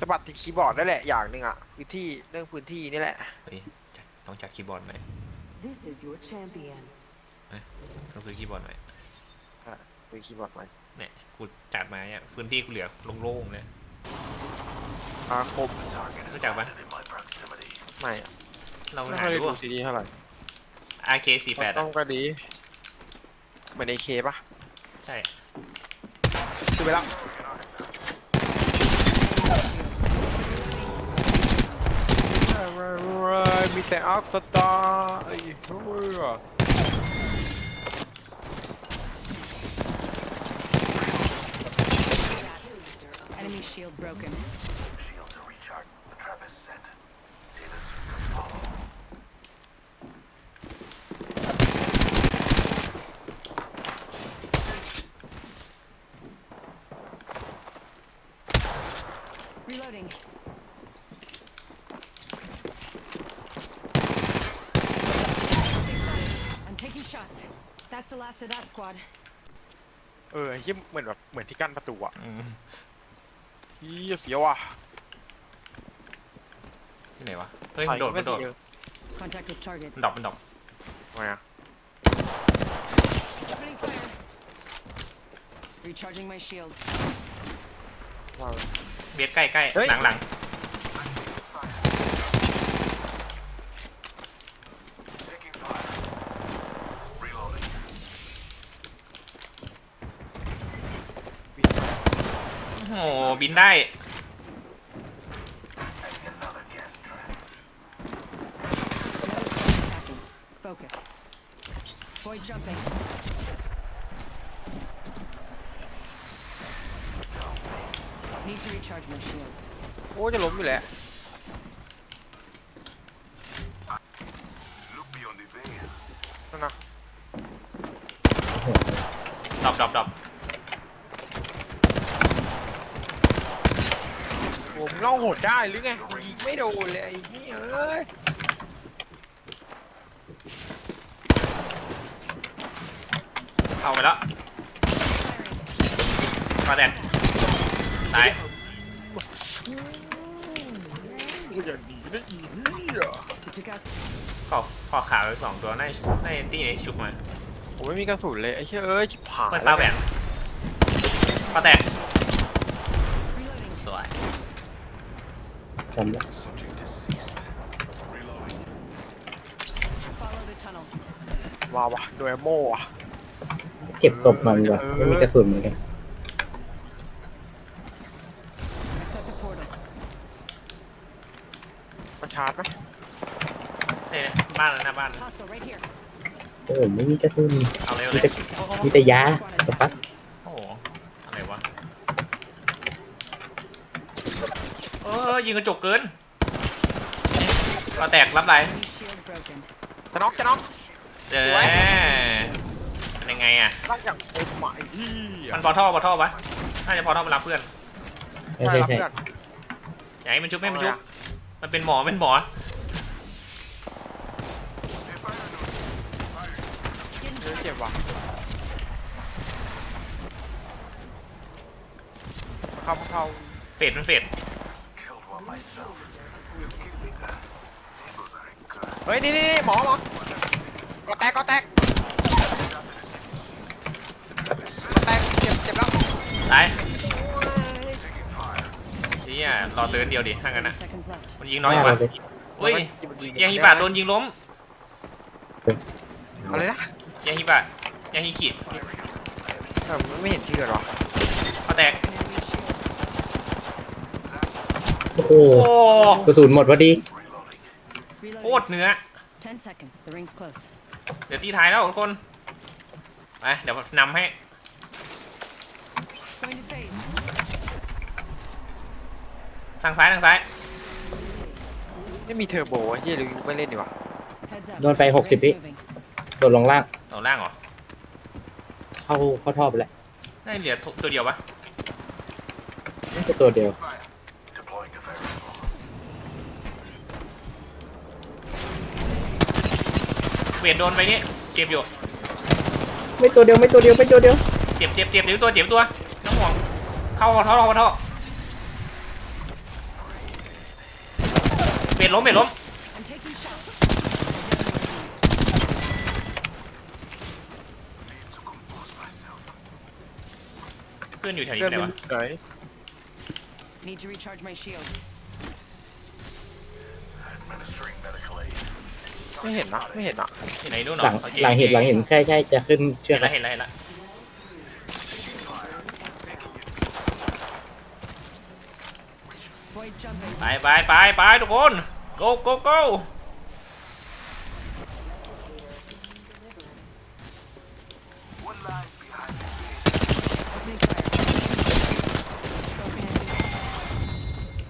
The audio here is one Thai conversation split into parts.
สะบัดที่คีย์บอร์ดนั่นแหละอย่างหนึ่งอะพื้นที่เรื่องพื้นที่นี่แหละ เฮ้ยจัดต้องจัดคีย์บอร์ดหน่อย This is your champion. ต้องซื้อคีย์บอร์ดหน่อยซื้อคีย์บอร์ดใหม่เนี่ยกูจัดมาเนี่ยพื้นที่กูเหลือโล่งๆเลยอาคมรู้จักปะไม่อะเราไม่หาค่อยได้ดูดูซีดีเท่าไหร่ RK 4 8ต้องก็ดีเหมือนในเคปะใช่ ซื้อไปแล้ว มีแต่อัพสตาร์ไอ้เฮ้ย Enemy shield broken. That's the last of that squad. เออที่เหมือนแบบเหมือนที่กั้นประตูอะอืมยี่เสียวอะที่ไหนวะ เฮ้ยมันโดดมันโดด Contact with target. มันดรอปมันดรอปทำไมอะ Opening fire. Recharging my shields. ว่าเบียดใกล้ใกล้เฮ้ย หลังหลัง Taking fire. Reloading. โอ้โห บินได้ Adding another gas trap. Attacking. Focus. Void jumping. Need to recharge my shields. โอ้จะล้มอยู่แล้ว Look beyond the veil. นั่นนะดรอปดรอปดรอป ผม ล่องหดได้หรือไงกูยิงไม่โดนเลยไอ้เหี้ยเอ้ยเอาไปแล้วมาแดนตายกูอย่าหนีนะอีเหี้ย You took out ขอขอขาวไปสองตัวน่าน่าเอนตี้ไอชุบมาผมไม่มีกระสุนเลยไอ้เหี้ยเอ้ยชิบหายเปิดปลาแหวนปลาแตก จำได้ Subject deceased. Reloading. Follow the tunnel. ว้าววะโดยโม่อะเก็บศพมันว่ะไม่มีกระสุนเหมือนกัน I set the portal. มันชาร์จไหมเนี่ยบ้านแล้วหน้าบ้าน Hostile right here. โอ้โหไม่มีกระสุนเอาเร็วมีเลยแต่มีแต่ยาสฟัก โอ้โหอะไรวะเออ ยิงกระจกเกินปลาแตกรับไร Enemy shield broken. จะน็อกจะน็อกเจอเป็นยังไงอะน็อกอย่างคมอะไอ้เหี้ยมันพอท่อพอท่อปะน่าจะพอท่อมารับเพื่อนใช่ใช่รับใช่เพื่อนอย่าให้มันชุบไม่ให้มันชุบ มันเป็นหมอเป็นหมอเฮ้ยเจ็บว่ะเข้าเข้าเฟดมันเฟด เฮ้ยนี่นี่นี่หมอหมอก็แตกก็แตกก็แตกเจ็บเจ็บแล้วตาย Taking fire. นี่อะรอเตือนเดียวดิถ้างั้น30อะ seconds left. มันยิงน้อยอยู่เราวะเลยอุ้ยยาฮิบะโดนยิงล้มอะไรนะยาฮิบะยาฮิคิเออมันไม่เห็นชื่อหรอปลาแตก Enemy shield. โอ้โหโอ้กระสุนหมดพอดี Reloading. โค Reloading. ตรเนื้อ10 seconds. The ring's close. เดี๋ยวตีท้ายแล้วทุกคน ไป เดี๋ยวนำให้ Going to phase. ทางซ้ายทางซ้าย ไม่มีเทอร์โบไอ้เหี้ยหรือไม่เล่นดีวะ Heads up. โดนไป The 60 ring's วิ moving. โดนลงล่างเอาล่างเหรอ เข้าเข้าท่อไปแล้วได้เหลือตัวเดียวปะน่าจะตัวเดียว เวทโดนไปนี่เจ็บอยู่ ไม่ตัวเดียวไม่ตัวเดียวไม่ตัวเดียวเจ็บเจ็บเจ็บเจ็บตัวเจ็บตัวน้องห่วงเข้าท่อเข้าท่อเวทล้มเวทล้มเพื่อนอยู่แถวนี้ไหนวะไหน Need to recharge my shields. Administering medic. ไม่เห็นนะไม่เห็นอะที่ไหนนู่นเหรหลัองโอเคหลังเห็นหลังเห็นใช่ใช่จะขึ้นเชือเห็กนแล้วเห็นแล้วเห็นแล้ว Void jumping. ไปไปไปไปทุกคน go go go What lies behind this Opening fire. Broken.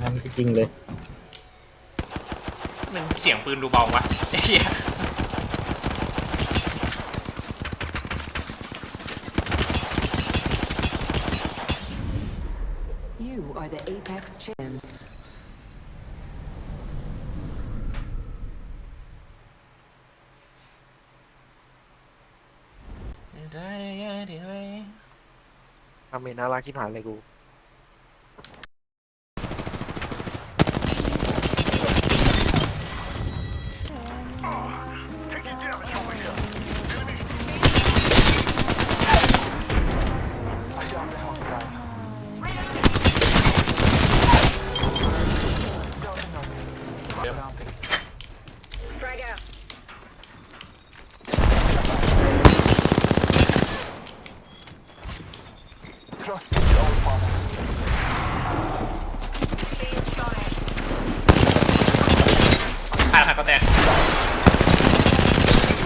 ทำจริงๆเลยมันเสียงปืนดูเบาวะไอ้ เหี้ย You are the Apex champs. ทำเมน่ารักที่ผ่านเลยกู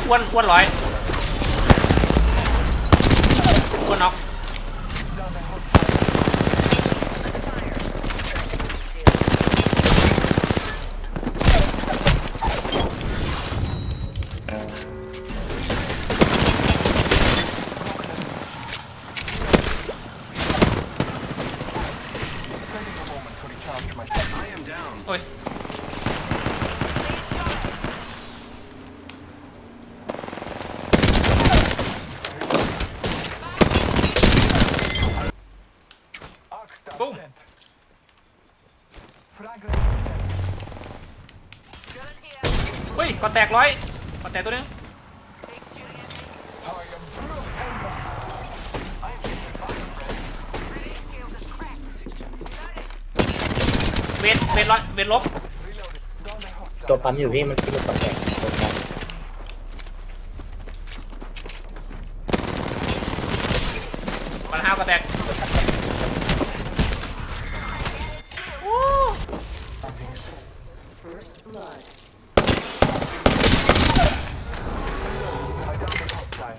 อ้วนอ้วนร้อยอ้วนน็อก เฮ้ยก็แตกร้อยก็แตกตัวนึง I am Bruno Panda. I am taking fire, friend. เวทเวทร้อยเวทล้ม Reloaded. Down the hostile. ตัวปั๊มอยู่พี่มันขึ้นรถต่อแตกตัวปั๊มมันห้าวก็แตก First blood. I downed the hostile.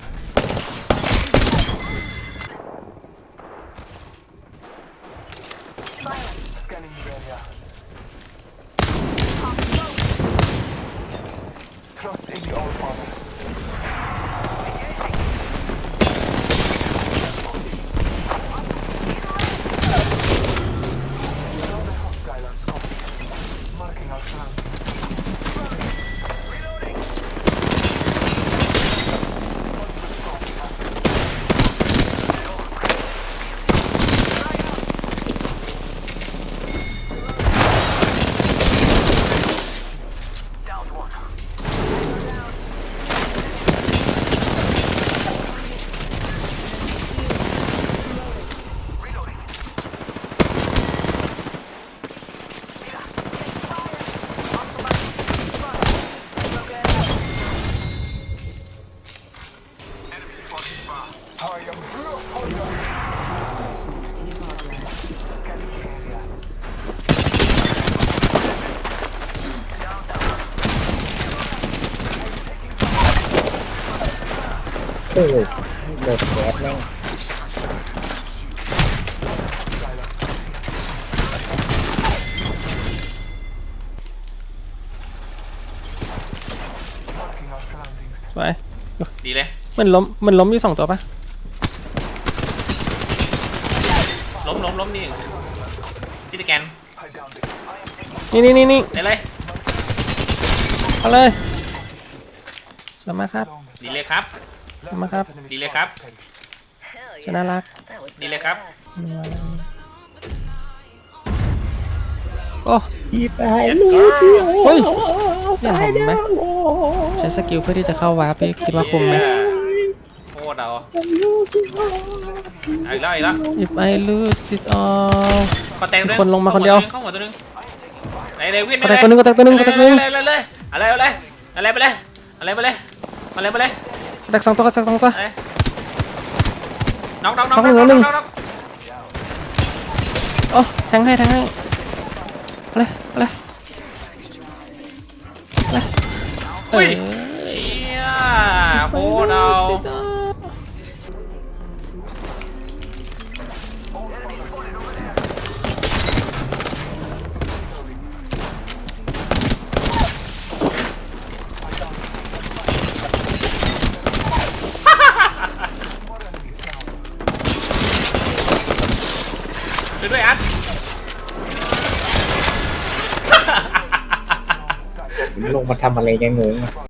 มันล้มมันล้มอยู่สองตัวปะล้มล้มล้มนี่ที่ตะแกน I downed it. นี่นี่นี่นี่ได้เลยเอาเลยสวยมากครับดีเลยครับมาครับดีเลยครับ ชนะรักดีเลยครับโอ้โอ้พี่ตายลูกพี่เฮ้ยเห็นผมไหมใช้สกิลเพื่อที่จะเข้าวาร์ปพี่คิดว่าคุ้มไหมโค ตรเอาเอาอีกแล้วอีกแล้ว If I lose it all ก็แตงตัวคนลงมาคนเดียวเข้าหัวตัวหนึงไหนไหนวิ่งก็แตกตัวหนึ่งก็แตกตัวหนึ่งก็แตกตัวหนึ่งอะไรเลยอะไรไปเลยอะไรไปเลยอะไรไปเลยอะไรไปเลยแตกสองตัวก็แตกสองตัว อะไรน้องน้องน้องน้น้อองงหนึ่งน้องน้องโอ้แทงให้แทงให้อะไรอะไรอะไรเออุ้ยอเชี่ยโคตรเอาไป มาทำอะไรกันงงอะ